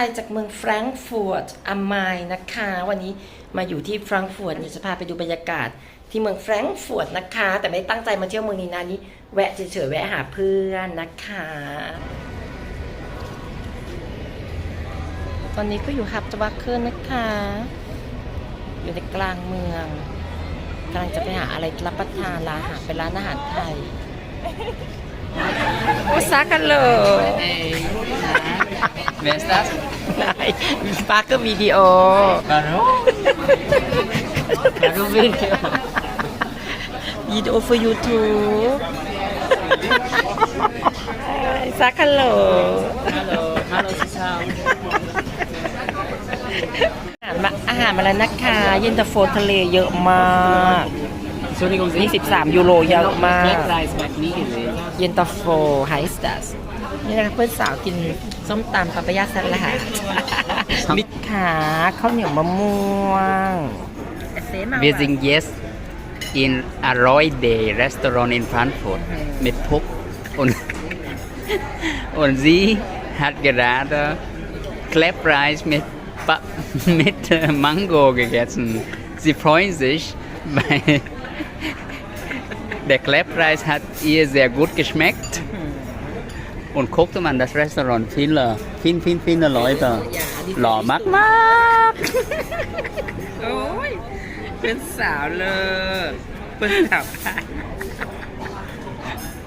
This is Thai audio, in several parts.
ายจากเมืองแฟรงก์ฟูร์ตอามายนะคะ วันนี้มาอยู่ที่แฟรงก์ฟูร์ตเนี่ยจะพาไปดูบรรยากาศ ที่เมืองแฟรงก์ฟูร์ตนะคะ แต่ไม่ตั้งใจมาเที่ยวเมืองนี้นะนี่แวะเฉยๆแวะหาเพื่อนนะคะ ตอนนี้ก็อยู่ฮับจวักเคิร์นะคะ อยู่ในกลางเมืองกำลังจะไปหาอะไรรับประทานร้านอาหารเป็นร้านอาหารไทยภาษากันเลย Hey, wer ist das? นายปาร์เกอร์วิดีโอ Warum? Warum Video? วิดีโอ for YouTube ซักกันเลย Hallo, hallo zusammen. อาหารมาอาหารมาแล้วนะคะ เย็นตาโฟทะเลเยอะมาก Entschuldigung, นี่13 ยูโรเยอะมาก Black Rice mag nie gesehen. เย็ นตาโฟไฮสตัสนี่นะคะเพื่อนสาวกินส้มตำปาปายาสลัดมิตรขาข้าวเหนียวมะม่วง Wir sind jetzt in Aroy Day Restaurant in Frankfurt mit Puck und, und sie hat gerade Kleppreis mit, Pa- mit äh, Mango gegessen. Sie freuen sich, weil der Kleppreis hat ihr sehr gut geschmeckt. Und guckte man das Restaurant, viele, viele, viele, viele Leute. Hlau mag mag. โอ้ยเป็นสาวเลยเป็นสาวค่ะ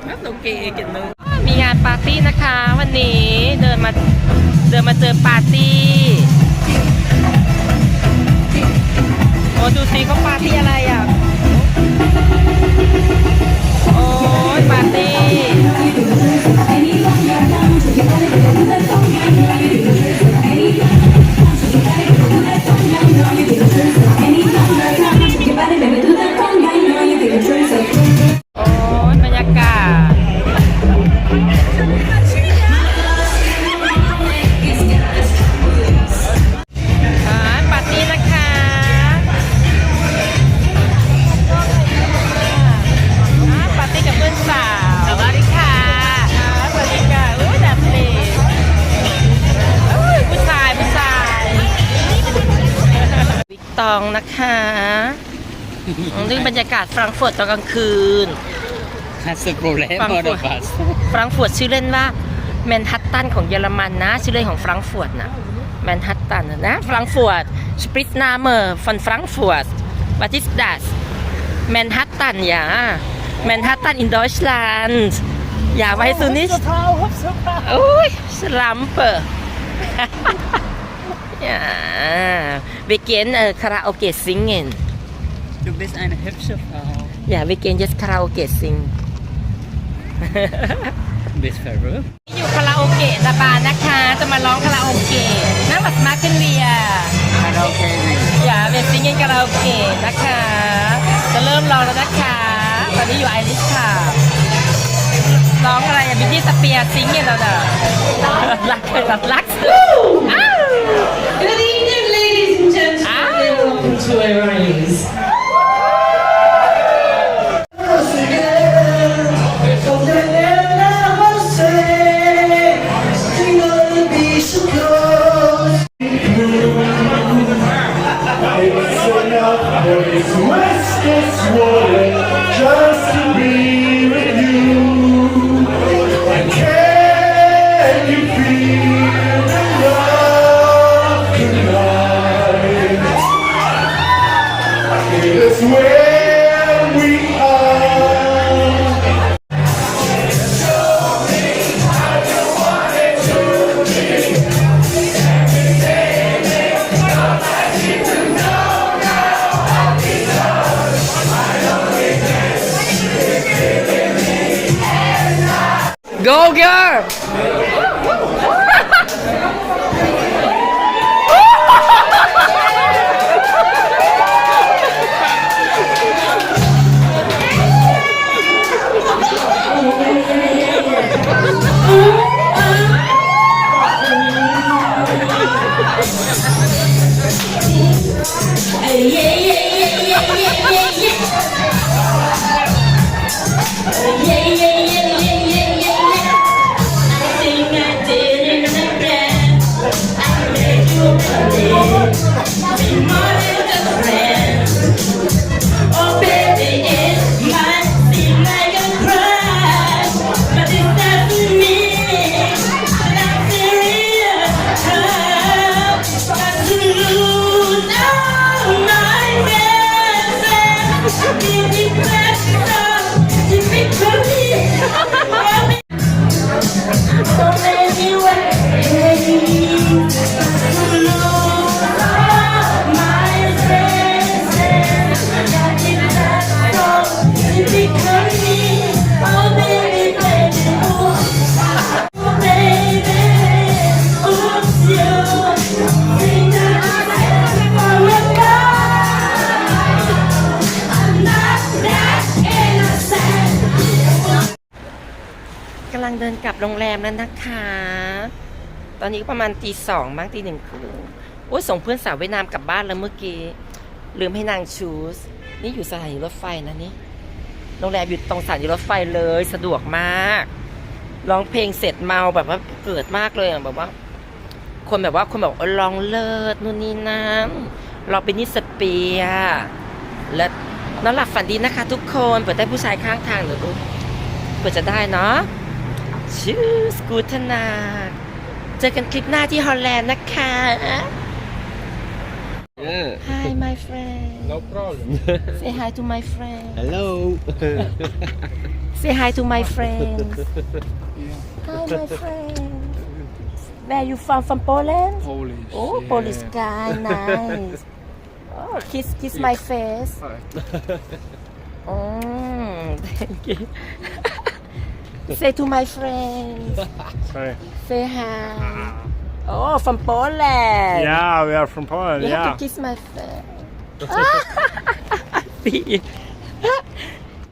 แล้วโอเคกันเลยมีงานปาร์ตี้นะคะ วันนี้เดินมาเดินมาเจอปาร์ตี้โอ้ดูสิเขาปาร์ตี้อะไรอะ ตองนะคะนี่บรรยากาศฟรังก์เฟิร์ตตอนกลางคืน Hast du Probleme Frankfurt. oder was? ฟรังก์เฟิร์ตชื่อเล่นว่าแมนฮัตตันของเยอรมันนะ ชื่อเล่นของฟรังก์เฟิร์ตนะแมนฮัตตันนะฟรังก์เฟิร์ตสปริตนาเมอร์ฟอนฟรังก์เฟิร์ตวัติสดัสแมนฮัตตันอย่าแมนฮัตตันอินดอร์ชแลนด์อย่าไว้ซูนิสโอ้ยสลัมเปอร์ ja wir gehen äh, Karaoke singen Du bist eine hübsche Frau. ja wir gehen jetzt Karaoke singen Du bist verrückt. อยู่คาราโอเกะนะบานนะคะ จะมาร้องคาราโอเกะนั่งบัสมาขึ้นเรีย Karaoke singen. อย่าเวทซิงเกินคาราโอเกะนะคะ จะเริ่มร้องแล้วนะคะ ตอนนี้อยู่ไอริสค่ะ ร้องอะไรอะบิจี้สเปียร์ซิงเกินแล้วเด้อรักเลยแบบรักสุดอ้าว Go girl ำลังเดินกลับโรงแรมแล้วนะคะ ตอนนี้ก็ประมาณตีสองบ้างตีหนึ่งครึ่งโอ้ยส่งเพื่อนสาวเวียดนามกลับบ้านแล้วเมื่อกี้ ลืมให้นางชูส นี่อยู่สถานีรถไฟนะนี่ โรงแรมอยู่ตรงสถานีรถไฟเลย สะดวกมาก ร้องเพลงเสร็จเมาแบบว่าเกิดมากเลยอะแบบว่า คนแบบว่าคนแบบร้องเลิศนู่นนี่นั่นเราเป็นนิสเปีย และนอนหลับฝันดีนะคะ ทุกคน เปิดได้ผู้ชายข้างทางเดี๋ยวดูเปิดจะได้เนาะ ชื่อสกูตนา เจอกันคลิปหน้าที่ฮอลแลนด์นะคะ Hi my friend No problem. Say hi to my friend Hello. Say hi to my friends Hi my friend Where you from from Poland Polish. Oh Polish guy nice Oh kiss kiss my face Mm, thank you Say to my friends Sorry. Say hi Oh from Poland Yeah, we are from Poland. You have Yeah. to kiss my face. See.